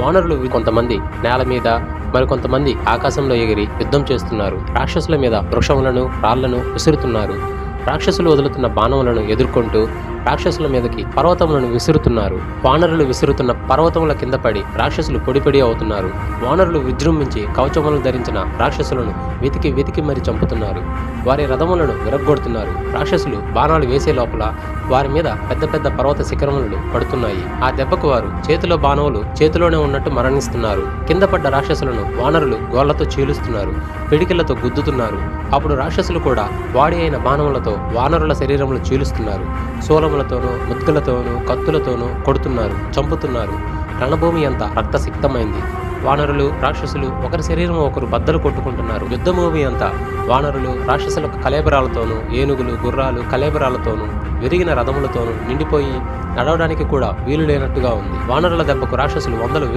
వానరులు కొంతమంది నేల మీద మరికొంతమంది ఆకాశంలో ఎగిరి యుద్ధం చేస్తున్నారు. రాక్షసుల మీద వృక్షములను రాళ్ళను విసురుతున్నారు. రాక్షసులు వదులుతున్న బాణములను ఎదుర్కొంటూ రాక్షసుల మీదకి పర్వతములను విసురుతున్నారు. వానరులు విసురుతున్న పర్వతముల కింద పడి రాక్షసులు పొడిపొడి అవుతున్నారు. వానరులు విజృంభించి కవచములను ధరించిన రాక్షసులను వెతికి వెతికి మరి చంపుతున్నారు. వారి రథములను విరగ్గొడుతున్నారు. రాక్షసులు బాణాలు వేసే లోపల వారి మీద పెద్ద పెద్ద పర్వత శిఖరములు పడుతున్నాయి. ఆ దెబ్బకు వారు చేతిలో బాణవులు చేతిలోనే ఉన్నట్టు మరణిస్తున్నారు. కింద పడ్డ రాక్షసులను వానరులు గోళ్ళతో చీలుస్తున్నారు. పిడికిళ్ళతో గుద్దుతున్నారు. అప్పుడు రాక్షసులు కూడా వాడి అయిన బాణములతో వానరుల శరీరములు చీలుస్తున్నారు. శూలములతోనూ ముద్దులతోనూ కత్తులతోనూ కొడుతున్నారు చంపుతున్నారు. రణభూమి అంతా రక్తసిక్తమైంది. వానరులు రాక్షసులు ఒకరి శరీరం ఒకరు బద్దలు కొట్టుకుంటున్నారు. యుద్ధభూమి అంతా వానరులు రాక్షసుల కలేబరాలతోనూ ఏనుగులు గుర్రాలు కలేబరాలతోనూ విరిగిన రథములతోనూ నిండిపోయి నడవడానికి కూడా వీలు లేనట్టుగా ఉంది. వానరుల దెబ్బకు రాక్షసులు వందల వేలు